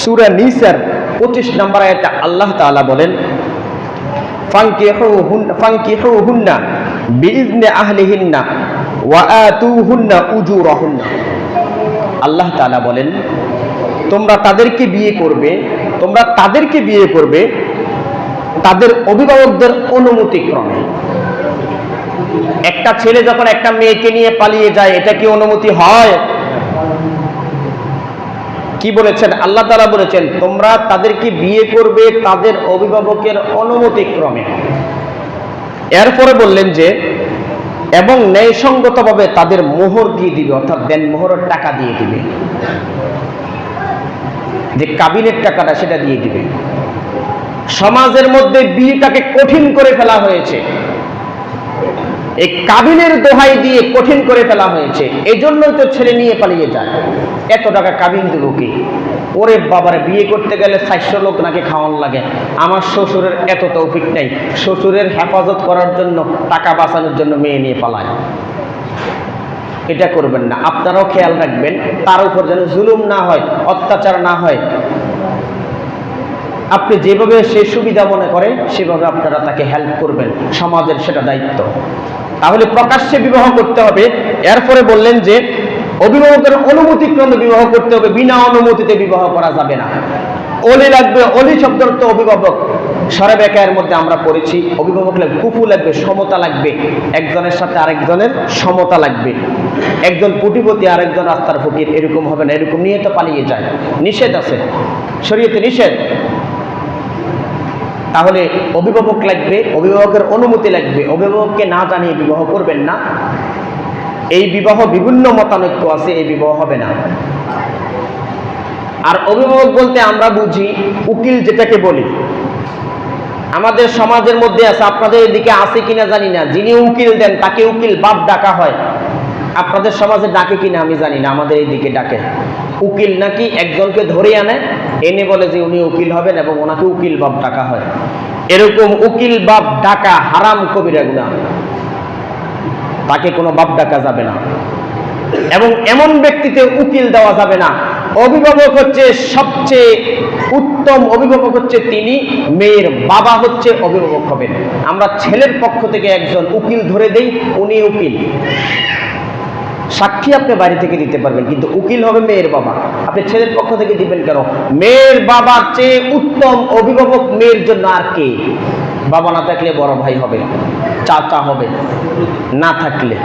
সুরা নিসার পঁচিশ নম্বর আয়াতে আল্লাহ তাআলা বলেন আল্লাহ বলেন, তোমরা তাদেরকে বিয়ে করবে, তোমরা তাদেরকে বিয়ে করবে তাদের অভিভাবকদের অনুমতি ক্রমে একটা ছেলে যখন একটা মেয়েকে নিয়ে পালিয়ে যায়, এটা কি অনুমতি হয়? কি বলেছেন? আল্লাহ তারা বলেছেন, তোমরা তাদেরকে বিয়ে করবে তাদের অভিভাবকের অনুমতি ক্রমে এরপরে বললেন যে, এবং ন্যায়সঙ্গতভাবে তাদের মোহর দিয়ে দিবে, অর্থাৎ দেন মোহরের টাকা দিয়ে দিবে। যে কাবিনের টাকাটা সেটা দিয়ে দিবে। সমাজের মধ্যে বিয়েটাকে কঠিন করে ফেলা হয়েছে। এই কাবিনের দোহাই দিয়ে কঠিন করে ফেলা হয়েছে। এই জন্যই তো ছেলে নিয়ে পালিয়ে যায়। এত টাকা কাবিন দেবো কি? ওরে বাবারে, বিয়ে করতে গেলে চারশো লোক নাকি খাওয়ান লাগে। আমার শ্বশুরের এত তৌফিক নেই। শ্বশুরের হেফাজত করার জন্য, টাকা বাঁচানোর জন্য মেয়ে নিয়ে পালায়। এটা করবেন না। আপনারাও খেয়াল রাখবেন, তার উপর যেন জুলুম না হয়, অত্যাচার না হয়। আপনি যেভাবে সে সুবিধা মনে করে, সেভাবে আপনারা তাকে হেল্প করবেন। সমাজের সেটা দায়িত্ব। তাহলে প্রকাশ্যে বিবাহ করতে হবে। এরপরে বললেন যে, অভিভাবকের অনুমতিক্রমে বিবাহ করতে হবে, বিনা অনুমতিতে বিবাহ করা যাবে না। অলি লাগবে, অলি শব্দের তো অভিভাবক। সরে বেকায়ের মধ্যে আমরা পড়েছি, অভিভাবক লাগবে, কুফু লাগবে, সমতা লাগবে। একজনের সাথে আরেকজনের সমতা লাগবে। একজন পুটিপতি আরেকজন রাস্তার ফকির, এরকম হবে না, এরকম নিয়ে তো পালিয়ে যায়। নিষেধ আছে। শরীয়তে নিষেধ। তাহলে অভিভাবক লাগবে, অভিভাবকের অনুমতি লাগবে। অভিভাবককে না জানিয়ে বিবাহ করবেন না। এই বিবাহ বিভিন্ন মতানৈক্য আছে, এই বিবাহ হবে না। আর অভিভাবক বলতে আমরা বুঝি, উকিল যেটাকে বলি। আমাদের সমাজের মধ্যে আছে, আপনাদের এদিকে আছে কিনা জানি না। যিনি উকিল দেন, তাকে উকিল বাপ ডাকা হয়। আপনাদের সমাজে ডাকে কিনা আমি জানি না, আমাদের এইদিকে ডাকে। উকিল নাকি একজনকে ধরে আনে? এনে বলে যে উনি উকিল হবেন এবং ওনাকে উকিল বাপ ডাকা হয়। এরকম উকিল বাপ ডাকা হারাম কবিরা গুণা তাকে কোনো বাপ ডাকা যাবে না। এবং এমন ব্যক্তিতে উকিল দেওয়া যাবে না। অভিভাবক হচ্ছে সবচেয়ে উত্তম অভিভাবক হচ্ছে তিনি। মেয়ের বাবা হচ্ছে অভিভাবক হবেন। আমরা ছেলের পক্ষ থেকে একজন উকিল ধরে দেই, উনি উকিল। সাক্ষী আপনি বাড়ি থেকে দিতে পারবেন, কিন্তু উকিল হবে মেয়ের বাবা। আপনি ছেলের পক্ষ থেকে দিবেন কেন? মেয়ের বাবার চেয়ে উত্তম অভিভাবক মেয়ের জন্য আর কে? বাবা না থাকলে বড় ভাই হবে, চাচা হবে, না থাকলে।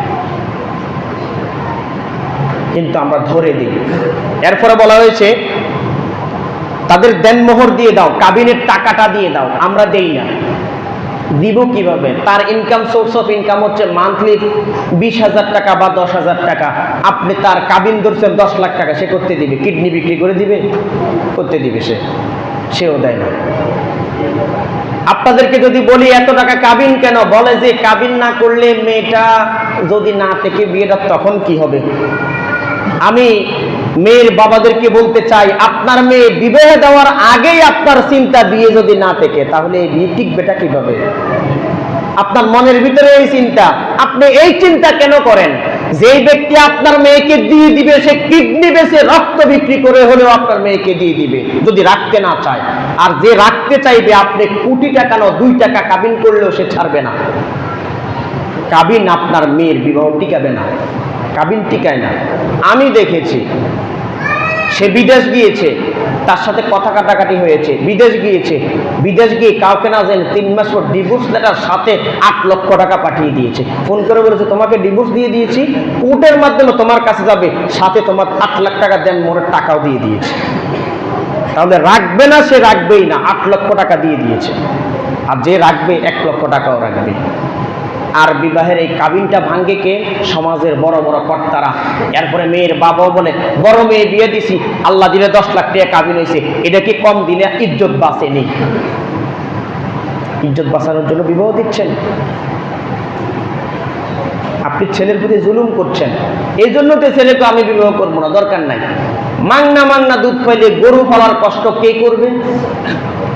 কিন্তু আমরা ধরে দিই। এরপরে বলা হয়েছে, তাদের দেনমোহর দিয়ে দাও, কাবিনের টাকাটা দিয়ে দাও, আমরা দেই না। দিব কীভাবে? তার ইনকাম সোর্স অফ ইনকাম হচ্ছে মান্থলি বিশ হাজার টাকা বা দশ হাজার টাকা। আপনি তার কাবিন ধরছেন দশ লাখ টাকা, সে করতে দিবে। কিডনি বিক্রি করে দিবে? করতে দিবে সে। সেও দেয় না। আপনাদেরকে যদি বলি, এত টাকা কাবিন কেন? বলে যে, কাবিন না করলে মেয়েটা যদি না থেকে বিয়েটা তখন কি হবে? আমি মেয়ের বাবাদেরকে বলতে চাই, আপনার মেয়ে বিবাহ দেওয়ার আগেই আপনার চিন্তা বিয়ে যদি না থেকে, তাহলে এই বিয়ে টিকবেটা কীভাবে? আপনার মনের ভিতরে এই চিন্তা। আপনি এই চিন্তা কেন করেন? যেই ব্যক্তি আপনার মেয়েকে দিয়ে দিবে, সে কিডনি বেচে রক্ত বিক্রি করে হলেও আপনার মেয়েকে দিয়ে দিবে, যদি রাখতে না চায়। আর যে রাখতে চাইবে, আপনি কোটি টাকা না দুই টাকা কাবিন করলেও সে ছাড়বে না। কাবিন আপনার মেয়ের বিবাহ টিকাবে না। কাবিন টিকায় না। আমি দেখেছি সে বিদেশ গিয়েছে, তার সাথে কথা কাটাকাটি হয়েছে, বিদেশ গিয়েছে। বিদেশ গিয়ে কাউকে না জেনে তিন মাস পর ডিভোর্স লেটার সাথে আট লক্ষ টাকা পাঠিয়ে দিয়েছে। ফোন করে বলেছে, তোমাকে ডিভোর্স দিয়ে দিয়েছি, কোর্টের মাধ্যমে তোমার কাছে যাবে, সাথে তোমার আট লাখ টাকা দেন মোড়ের টাকাও দিয়ে দিয়েছে। তাহলে রাখবে না সে, রাখবেই না, আট লক্ষ টাকা দিয়ে দিয়েছে। আর যে রাখবে, এক লক্ষ টাকাও রাখবে। আর বিবাহের এই কাবিনটা ভাঙ্গে কে? সমাজের বড় বড় কর্তারা। এরপরে মেয়ের বাবাও বলে, বড় মেয়ে বিয়ে দিছি, আল্লাহ দিলে দশ লাখ টাকা কাবিন হয়েছে এটা কি কম দিলে ইজ্জত বাঁচেনি? ইজ্জত বাঁচানোর জন্য বিবাহ দিচ্ছেন। আপনি ছেলের প্রতি জুলুম করছেন। এই জন্য তো ছেলেকে আমি বিবাহ করব না, দরকার নাই। মাংনা মাংনা দুধ খাইলে গরু পালার কষ্ট কে করবে?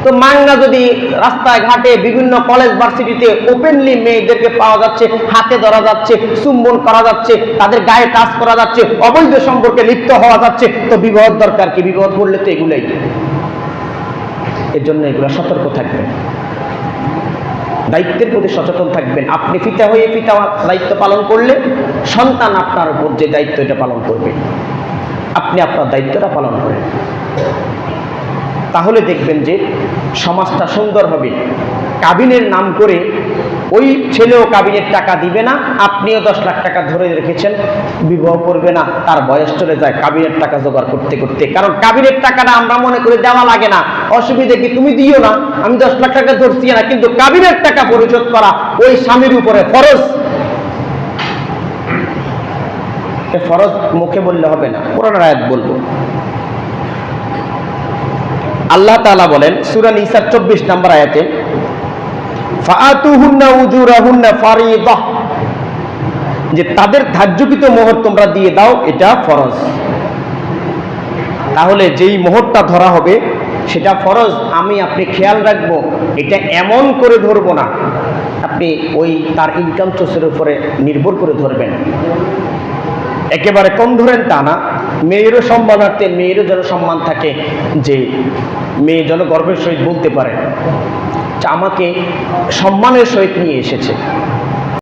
তো মাংনা যদি রাস্তায় ঘাটে বিভিন্ন কলেজ ভার্সিটিতে ওপেনলি মেয়েদেরকে পাওয়া যাচ্ছে, হাতে ধরা যাচ্ছে, চুম্বন করা যাচ্ছে, তাদের গায়ে টাচ করা যাচ্ছে, অবৈধ সম্পর্কে লিপ্ত হওয়া যাচ্ছে, তো বিবাহ দরকার কি? বিবাহ করলে তো এগুলাই। এর জন্য এগুলো সতর্ক থাকবে দায়িত্বের প্রতি সচেতন থাকবেন। আপনি পিতা হয়ে পিতা দায়িত্ব পালন করলে সন্তান আপনার উপর যে দায়িত্ব এটা পালন করবে। আপনি আপনার দায়িত্বটা পালন করেন। তাহলে দেখবেন যে সমাজটা সুন্দর হবে। কাবিনের নাম করে ওই ছেলেও কাবিনের টাকা দিবে না, আপনিও দশ লাখ টাকা ধরে রেখেছেন, বিবাহ করবে না, তার বয়স চলে যায়, কাবিনের টাকা জোগাড় করতে করতে। কারণ কাবিনের টাকাটা আমরা মনে করে দেওয়া লাগে না। অসুবিধে কি তুমি দিও না, আমি দশ লাখ টাকা ধরছি না, কিন্তু কাবিনের টাকা পরিশোধ করা ওই স্বামীর উপরে ফরজ ফরজ মুখে বললে হবে না পুরানো আয়াত বলব। আল্লাহ তাআলা বলেন সুরান নিসার 24 নম্বর আয়াতে যে তাদের ধার্যকৃত মোহর তোমরা দিয়ে দাও, এটা ফরজ। তাহলে যেই মোহরটা ধরা হবে, সেটা ফরজ, আমি, আপনি খেয়াল রাখব, এটা এমন করে ধরবো না, আপনি ওই তার ইনকাম সোর্সের উপরে নির্ভর করে ধরবেন। একেবারে কম ধরেন তা না। মেয়েরও সম্মানার্থে, মেয়েরও যেন সম্মান থাকে, যে মেয়ে যেন গর্বের সহিত বলতে পারে। আমাকে সম্মানের সহিত নিয়ে এসেছে।